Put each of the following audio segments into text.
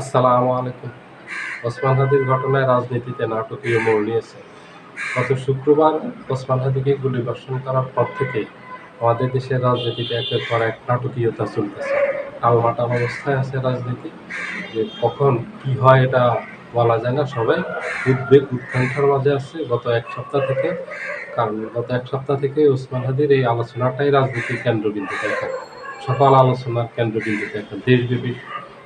আসসালামু আলাইকুম। ওসমান হাদির ঘটনায় রাজনীতিতে নাটকীয় মোড় নিয়েছে। গত শুক্রবার ওসমান হাদিকে গুলিবর্ষণ করার পর থেকেই আমাদের দেশের রাজনীতিতে একের পর এক নাটকীয়তা চলতেছে। টালমাটাল অবস্থায় আছে রাজনীতি। যে কখন কি হয় এটা বলা যায় না। সবাই উদ্বেগ উৎকণ্ঠার মাঝে আছে। গত এক সপ্তাহ থেকে, কারণ গত এক সপ্তাহ থেকে ওসমান হাদির এই আলোচনাটাই রাজনীতির কেন্দ্রবিন্দুতে সকল আলোচনার কেন্দ্রবিন্দুতে এখন দেশব্যাপী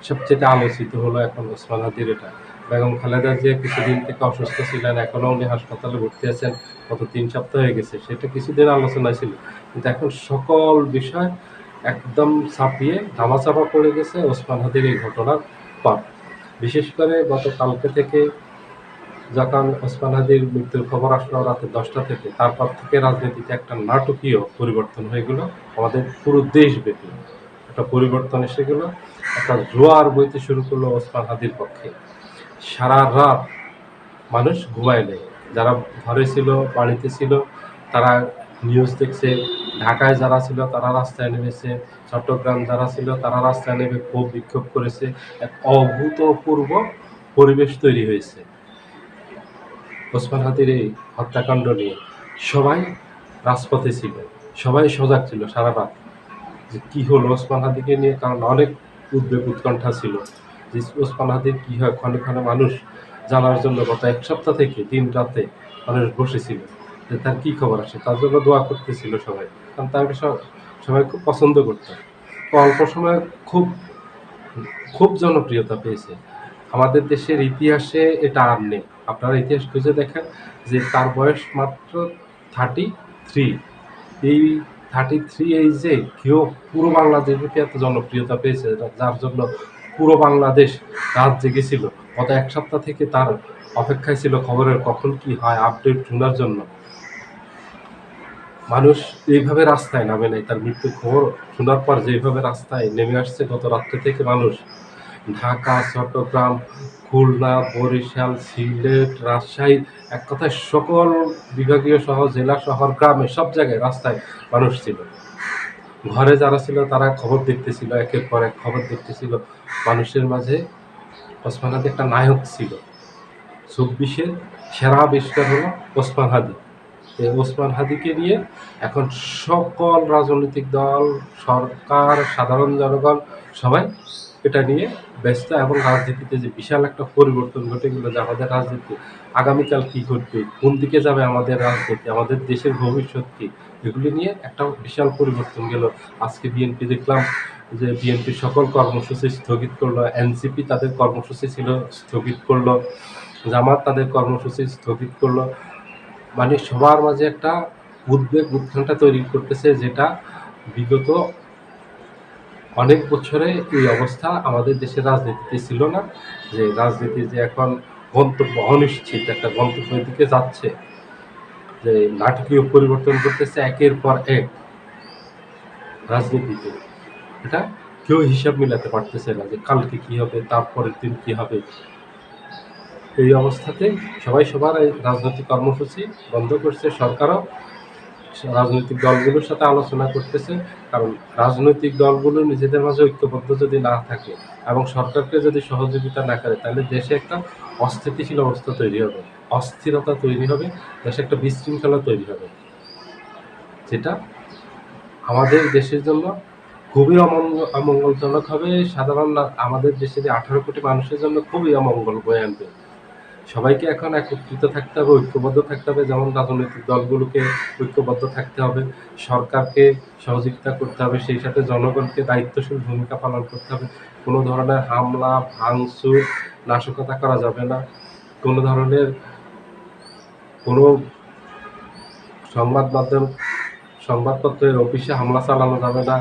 সবচেয়ে আলোচিত হলো এখন ওসমান হাদির এটা। বেগম খালেদা যে কিছুদিন থেকে অসুস্থ ছিলেন, এখনও উনি হাসপাতালে ভর্তি আছেন, গত তিন সপ্তাহ হয়ে গেছে, সেটা কিছুদিন আলোচনায় ছিল। কিন্তু এখন সকল বিষয় একদম ছাপিয়ে ধামাচাপা পড়ে গেছে ওসমান হাদির এই ঘটনার পর। বিশেষ করে গত কালকে থেকে যখন ওসমান হাদির মৃত্যুর খবর আসলো রাতে দশটা থেকে, তারপর থেকে রাজনীতিতে একটা নাটকীয় পরিবর্তন হয়ে গেল আমাদের পুরো দেশ দেশব্যাপী। একটা পরিবর্তন এসে গেল। একটা জোয়ার বইতে শুরু করল ওসমান হাদির পক্ষে। সারা রাত মানুষ ঘুমায় নেই। যারা ঘরে ছিল, বাড়িতে ছিল, তারা নিউজ দেখছে। ঢাকায় যারা ছিল, তারা রাস্তায় নেমেছে। চট্টগ্রাম যারা ছিল, তারা রাস্তায় নেমে ক্ষোভ বিক্ষোভ করেছে। এক অভূতপূর্ব পরিবেশ তৈরি হয়েছে। ওসমান হাতির এই হত্যাকাণ্ড নিয়ে সবাই রাজপথে ছিল। সবাই সজাগ ছিল সারা রাত। যে কী হলো ওসমান হাদিকে নিয়ে? কারণ অনেক উদ্বেগ, উৎকণ্ঠা ছিল যে ওসমান হাদির কী হয়? ক্ষণে ক্ষণে মানুষ জানার জন্য গত এক সপ্তাহ থেকে দিন রাতে মানুষ বসেছিল যে তার কী খবর আসে তার জন্য দোয়া করতেছিল সবাই। কারণ তাকে সব- সবাই খুব পছন্দ করতো। অল্প সময়ে খুব খুব জনপ্রিয়তা পেয়েছে। আমাদের দেশের ইতিহাসে এটা আর নেই। আপনারা ইতিহাস খুঁজে দেখেন যে তার বয়স মাত্র থার্টি থ্রি এই থার্টি থ্রি এইজে কেউ পুরো বাংলাদেশ ব্যাপী এত জনপ্রিয়তা পেয়েছে? যার জন্য পুরো বাংলাদেশ রাত জেগেছিল। গত এক সপ্তাহ থেকে তার অপেক্ষায় ছিল খবরের কখন কি হয় আপডেট শোনার জন্য। মানুষ এইভাবে রাস্তায় নামে নাই, তার মৃত্যুর খবর শোনার পর যেভাবে রাস্তায় নেমে আসছে গত রাত্রে থেকে মানুষ ঢাকা, চট্টগ্রাম, খুলনা, বরিশাল, সিলেট, রাজশাহী, এক কথায় সকল বিভাগীয় শহর, জেলা শহর, গ্রামে সব জায়গায় রাস্তায় মানুষ ছিল। ঘরে যারা ছিল তারা খবর দেখতেছিল, একের পর এক খবর দেখতেছিল। মানুষের মাঝে ওসমান হাদি একটা নায়ক ছিল। চব্বিশের সেরা আবিষ্কার হলো ওসমান হাদি। এই ওসমান হাদিকে নিয়ে এখন সকল রাজনৈতিক দল, সরকার, সাধারণ জনগণ সবাই এটা নিয়ে ব্যস্ত এবং রাজনীতিতে যে বিশাল একটা পরিবর্তন ঘটে গেল যে আমাদের রাজনীতি, আগামীকাল কী ঘটবে, কোন দিকে যাবে আমাদের রাজনীতি, আমাদের দেশের ভবিষ্যৎ কি, এগুলি নিয়ে একটা বিশাল পরিবর্তন গেল। আজকে বিএনপি দেখলাম যে বিএনপি সকল কর্মসূচি স্থগিত করল এনসিপি তাদের কর্মসূচি ছিল স্থগিত করল, জামাত তাদের কর্মসূচি স্থগিত করল। মানে সবার মাঝে একটা উদ্বেগ উৎকণ্ঠা তৈরি করতেছে যেটা বিগত অনেক বছরে এই অবস্থা আমাদের দেশের রাজনীতিতে ছিল না, যে রাজনীতি যে এখন গন্তব্য, অনিশ্চিত একটা গন্তব্যের দিকে যাচ্ছে, যে নাটকীয় পরিবর্তন করতেছে একের পর এক রাজনীতিতে। এটা কেউ হিসাব মিলাতে পারতেছে না যে কালকে কি হবে, তারপরের দিন কি হবে। এই অবস্থাতে সবাই সবার রাজনৈতিক কর্মসূচি বন্ধ করছে সরকারও। রাজনৈতিক দলগুলোর সাথে আলোচনা করতেছে, কারণ রাজনৈতিক দলগুলো নিজেদের মাঝে ঐক্যবদ্ধ যদি না থাকে এবং সরকারকে যদি সহযোগিতা না করে, তাহলে দেশে একটা অস্থিতিশীল অবস্থা তৈরি হবে, অস্থিরতা তৈরি হবে, দেশে একটা বিশৃঙ্খলা তৈরি হবে। যেটা আমাদের দেশের জন্য খুবই অমঙ্গল অমঙ্গলজনক হবে। সাধারণ আমাদের দেশের আঠারো কোটি মানুষের জন্য খুবই অমঙ্গল বয়ে আনবে। সবাইকে এখন একত্রিত থাকতে হবে, ঐক্যবদ্ধ থাকতে হবে। যেমন রাজনৈতিক দলগুলোকে ঐক্যবদ্ধ থাকতে হবে, সরকারকে সহযোগিতা করতে হবে, সেই সাথে জনগণকে দায়িত্বশীল ভূমিকা পালন করতে হবে। কোনো ধরনের হামলা, ভাঙচুর, নাশকতা করা যাবে না। কোনো ধরনের কোনো সংবাদ মাধ্যম, সংবাদপত্রের অফিসে হামলা চালানো যাবে না,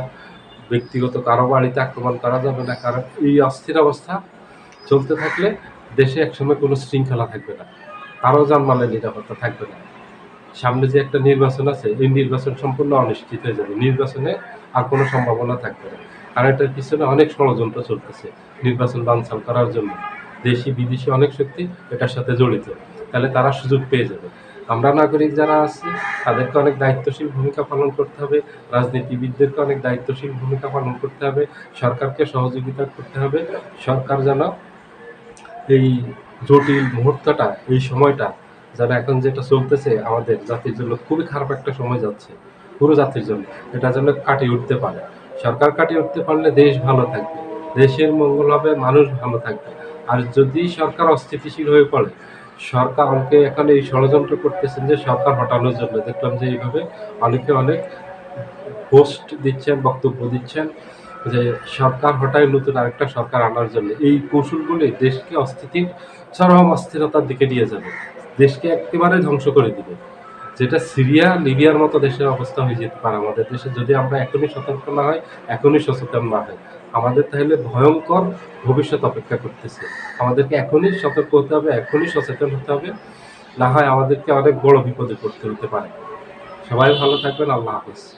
ব্যক্তিগত কারও বাড়িতে আক্রমণ করা যাবে না। কারণ এই অস্থির অবস্থা চলতে থাকলে দেশে একসময় কোনো শৃঙ্খলা থাকবে না। কারও জানমালের নিরাপত্তা থাকবে না। সামনে যে একটা নির্বাচন আছে, এই নির্বাচন সম্পূর্ণ অনিশ্চিত হয়ে যাবে। নির্বাচনে আর কোনো সম্ভাবনা থাকবে না। কারণ এটার পিছনে অনেক ষড়যন্ত্র চলতেছে নির্বাচন বানচাল করার জন্য। দেশি, বিদেশি অনেক শক্তি এটার সাথে জড়িত। তাহলে তারা সুযোগ পেয়ে যাবে। আমরা নাগরিক যারা আছি, তাদেরকে অনেক দায়িত্বশীল ভূমিকা পালন করতে হবে। রাজনীতিবিদদেরকে অনেক দায়িত্বশীল ভূমিকা পালন করতে হবে। সরকারকে সহযোগিতা করতে হবে। সরকার যেন এই জটিল মুহূর্তটা, এই সময়টা যারা এখন যেটা চলতেছে আমাদের জাতির জন্য খুবই খারাপ একটা সময় যাচ্ছে, পুরো জাতির জন্য। এটা যেন কাটিয়ে উঠতে পারে। সরকার কাটিয়ে উঠতে পারলে দেশ ভালো থাকবে, দেশের মঙ্গল হবে, মানুষ ভালো থাকবে। আর যদি সরকার অস্থিতিশীল হয়ে পড়ে, সরকার অনেকে এখানে এই ষড়যন্ত্র করতেছেন যে সরকার হটানোর জন্য। দেখলাম যে এইভাবে অনেকে অনেক পোস্ট দিচ্ছেন, বক্তব্য দিচ্ছেন। যে সরকার হটায় নতুন আরেকটা সরকার আনার জন্য। এই কৌশলগুলি দেশকে অস্থিতির চরম অস্থিরতার দিকে নিয়ে যাবে। দেশকে একেবারে ধ্বংস করে দিবে। যেটা সিরিয়া, লিবিয়ার মতো দেশের অবস্থা হয়ে যেতে পারে। আমাদের দেশে যদি আমরা এখনই সতর্ক না হয় এখনই সচেতন না হয় আমাদের তাহলে ভয়ঙ্কর ভবিষ্যৎ অপেক্ষা করতেছে। আমাদেরকে এখনই সতর্ক হতে হবে, এখনই সচেতন হতে হবে। না হয় আমাদেরকে অনেক বড় বিপদে পড়তে হতে পারে। সবাই ভালো থাকবেন। আল্লাহ হাফিজ।